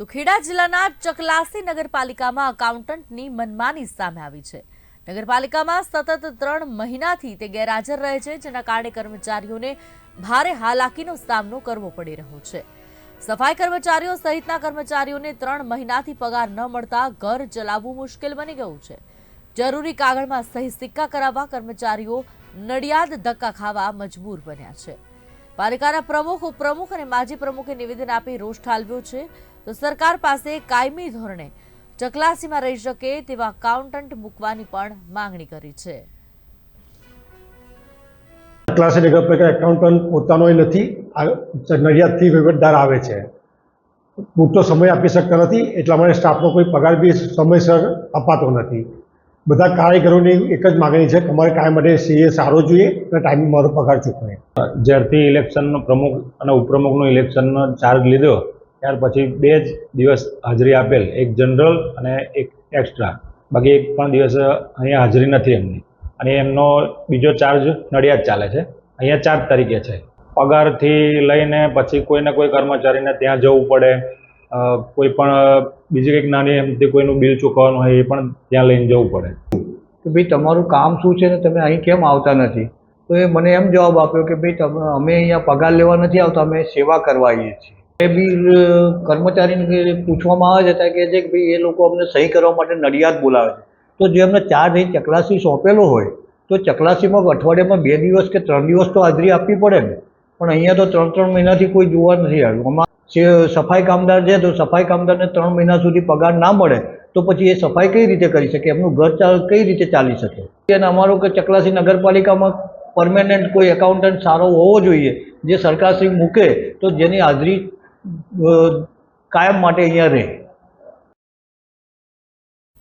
તો ખેડા જિલ્લાના ચકલાસી નગરપાલિકામાં અકાઉન્ટન્ટની મનમાની સામે આવી છે. નગરપાલિકામાં સતત ત્રણ મહિનાથી તે ગેરહાજર રહે છે, જેના કારણે કર્મચારીઓને ભારે હાલાકીનો સામનો કરવો પડી રહ્યો છે. સફાઈ કર્મચારીઓ સહિતના કર્મચારીઓને ત્રણ મહિનાથી પગાર ન મળતા ઘર ચલાવવું મુશ્કેલ બની ગયું છે. જરૂરી કાગળમાં સહી સિક્કા કરાવવા કર્મચારીઓ નડિયાદ ધક્કા ખાવા મજબૂર બન્યા છે. પાલિકાના પ્રમુખ, ઉપપ્રમુખ અને માજી પ્રમુખે નિવેદન આપી રોષ ઠાલવ્યો છે. તો સરકાર પાસે કાયમી ધોરણે ચકલાસીમાં રહી શકે તેવા અકાઉન્ટન્ટ મૂકવાની પણ માંગણી કરી છે. ચકલાસી નગરપાલિકા એકાઉન્ટન્ટ પોતાનો નથી. નડિયાદથી વહીવટદાર આવે છે. પૂરતો સમય આપી શકતા નથી. એટલા માટે સ્ટાફનો કોઈ પગાર બી સમયસર અપાતો નથી. બધા કારીગરોની એક જ માગણી છે કે અમારે કાયમ માટે સીએ સારો જોઈએ અને ટાઈમે મારો પગાર ચૂકવે. જ્યારથી ઇલેક્શનનો પ્રમુખ અને ઉપપ્રમુખનો ઇલેક્શનનો ચાર્જ લીધો ત્યાર પછી બે જ દિવસ હાજરી આપેલ, એક જનરલ અને એક એક્સ્ટ્રા બાકી એક પણ દિવસ અહીંયા હાજરી નથી એમની. અને એમનો બીજો ચાર્જ નડિયાદ ચાલે છે. અહીંયા ચાર્જ તરીકે છે. પગારથી લઈને પછી કોઈને કોઈ કર્મચારીને ત્યાં જવું પડે. કોઈ પણ બીજી કંઈક નાની એમથી કોઈનું બિલ ચૂકવવાનું હોય એ પણ ત્યાં લઈને જવું પડે. કે ભાઈ, તમારું કામ શું છે ને તમે અહીં કેમ આવતા નથી? તો એ મને એમ જવાબ આપ્યો કે ભાઈ, તમે, અમે અહીંયા પગાર લેવા નથી આવતા, અમે સેવા કરવા આવીએ છીએ. કર્મચારીને પૂછવામાં આવે છે ત્યાં કહે છે કે ભાઈ, એ લોકો અમને સહી કરવા માટે નડિયાદ બોલાવે છે. તો જે અમને ચાર્જ અહીં ચકલાસી સોંપેલો હોય, તો ચકલાસીમાં અઠવાડિયામાં બે દિવસ કે ત્રણ દિવસ તો હાજરી આપવી પડે ને. પણ અહીંયા તો ત્રણ ત્રણ મહિનાથી કોઈ જોવા નથી આવ્યું. આમાં સફાઈ કામદાર છે, તો સફાઈ કામદારને ત્રણ મહિના સુધી પગાર ના મળે, તો પછી એ સફાઈ કઈ રીતે કરી શકે? એમનું ઘર ચાલ કઈ રીતે ચાલી શકે? અને અમારો કે ચકલાસી નગરપાલિકામાં પરમેનન્ટ કોઈ એકાઉન્ટન્ટ સારો હોવો જોઈએ, જે સરકારશ્રી મૂકે, તો જેની હાજરી કાયમ માટે અહીંયા રહે.